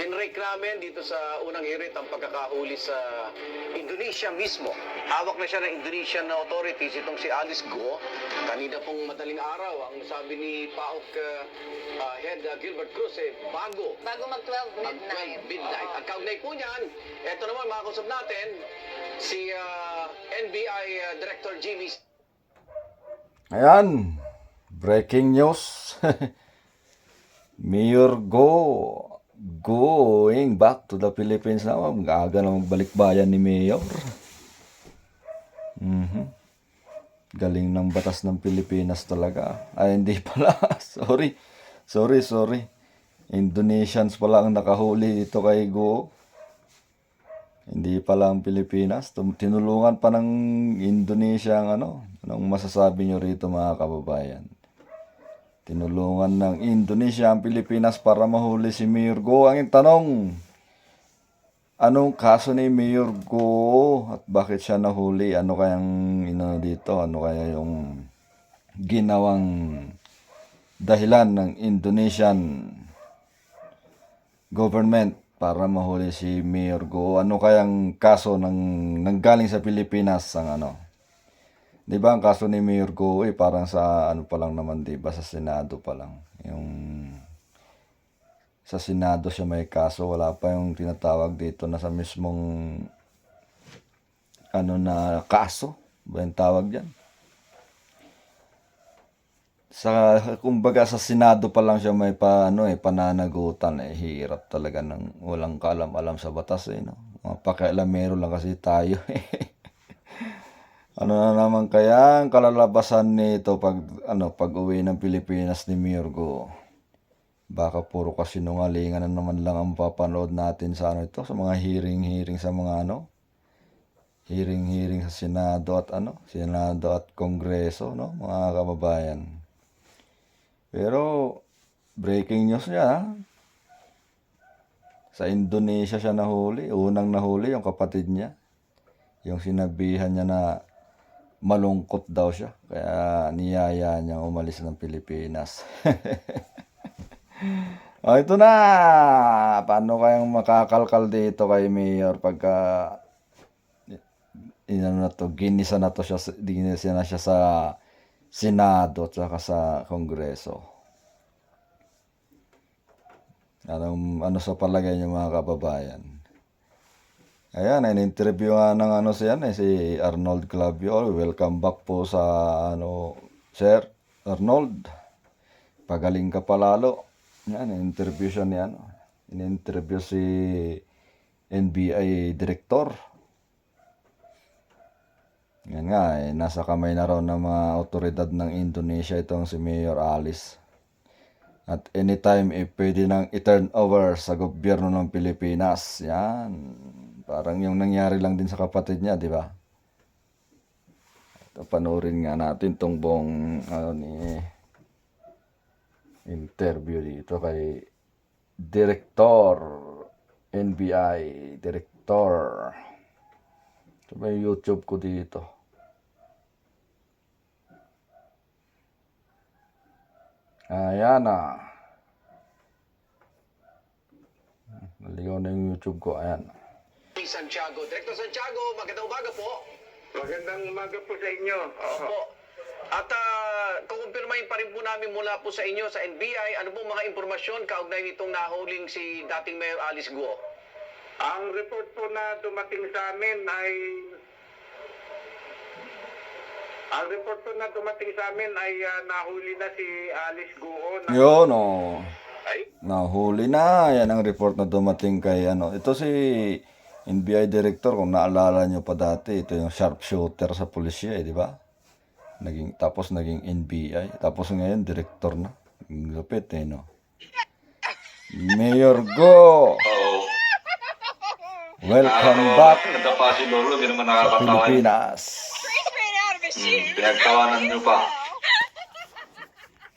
Pinrake namin dito sa unang hirit ang pagkakahuli sa Indonesia mismo. Hawak na siya ng Indonesian authorities itong si Alice Go. Kanina pong madaling araw, ang sabi ni PAOK uh, uh, Head uh, Gilbert Cruz, eh, bago Bago mag-12 ang midnight. 12 midnight. Ang kaugnay po niyan, eto naman mga kusap natin, si uh, NBI uh, Director Jimmy Ayan, breaking news. Mayor Go going back to the Philippines na. Ang aga na magbalik bayan ni Mayor. Mhm. Galing ng batas ng Pilipinas talaga. Ay, hindi pala. sorry. Sorry, sorry. Indonesians pala ang nakahuli dito kay Go. Hindi pala ang Pilipinas. Tinulungan pa ng Indonesia ang ano. Anong masasabi nyo rito mga kababayan? Tinulungan ng Indonesia ang Pilipinas para mahuli si Mayor Go. Ang tanong, anong kaso ni Mayor Go at bakit siya nahuli? Ano kayang ino dito? Ano kaya yung ginawang dahilan ng Indonesian government para mahuli si Mayor Go. Ano kayang kaso ng nanggaling sa Pilipinas ang ano? 'Di ba ang kaso ni Mayor Go eh parang sa ano pa lang naman 'di ba sa Senado pa lang. Yung sa Senado siya may kaso, wala pa yung tinatawag dito na sa mismong ano na kaso. Ba yung tawag diyan? sa kumbaga sa Senado pa lang siya may pa ano eh pananagutan eh hirap talaga ng walang kalam-alam sa batas eh no. Mga pakialamero lang kasi tayo eh. Ano na naman kaya ang kalalabasan nito pag ano pag-uwi ng Pilipinas ni Mayor Go. Baka puro kasinungalingan na naman lang ang papanood natin sa ano ito sa mga hearing-hearing sa mga ano hearing-hearing sa Senado at ano Senado at Kongreso no mga kababayan. Pero, breaking news niya? Sa Indonesia siya nahuli. Unang nahuli yung kapatid niya. Yung sinabihan niya na malungkot daw siya. Kaya niyaya niya umalis ng Pilipinas. o, ito na! Paano kayang makakalkal dito kay Mayor pagka inano na to, ginisa na to siya, sa- ginisa na siya sa Senado at saka sa Kongreso. Anong, ano sa palagay niyo mga kababayan? Ayan, in-interview nga ng ano siya, eh, si Arnold Clavio. Welcome back po sa ano, Sir Arnold. Pagaling ka palalo. Yan, in-interview siya ni ano. In-interview si NBI Director. Yan nga, eh, nasa kamay na raw ng mga otoridad ng Indonesia itong si Mayor Alice. At anytime, eh, pwede nang i-turn over sa gobyerno ng Pilipinas. Yan. Parang yung nangyari lang din sa kapatid niya, di ba? Ito, panoorin nga natin tong buong ano, ni interview dito kay Director NBI Director. Ito ba yung YouTube ko dito? Ayan na. Naligaw na yung YouTube ko. Ayan. Santiago. Director Santiago, magandang umaga po. Magandang umaga po sa inyo. Opo. At uh, kukumpirmahin pa rin po namin mula po sa inyo sa NBI, ano pong mga impormasyon kaugnay nitong nahuling si dating Mayor Alice Guo? Ang report po na dumating sa amin ay ang report po na dumating sa amin ay ah, nahuli na si Alice Guo na Yun, oh. ay Nahuli na. Yan ang report na dumating kay ano. Ito si NBI Director, kung naalala nyo pa dati, ito yung sharpshooter sa pulisya eh, di ba? Naging, tapos naging NBI. Tapos ngayon, director na. Lupit eh, no? Mayor Go! Welcome back hindi naman sa. Pilipinas. Hmm, pinagtawanan niyo pa.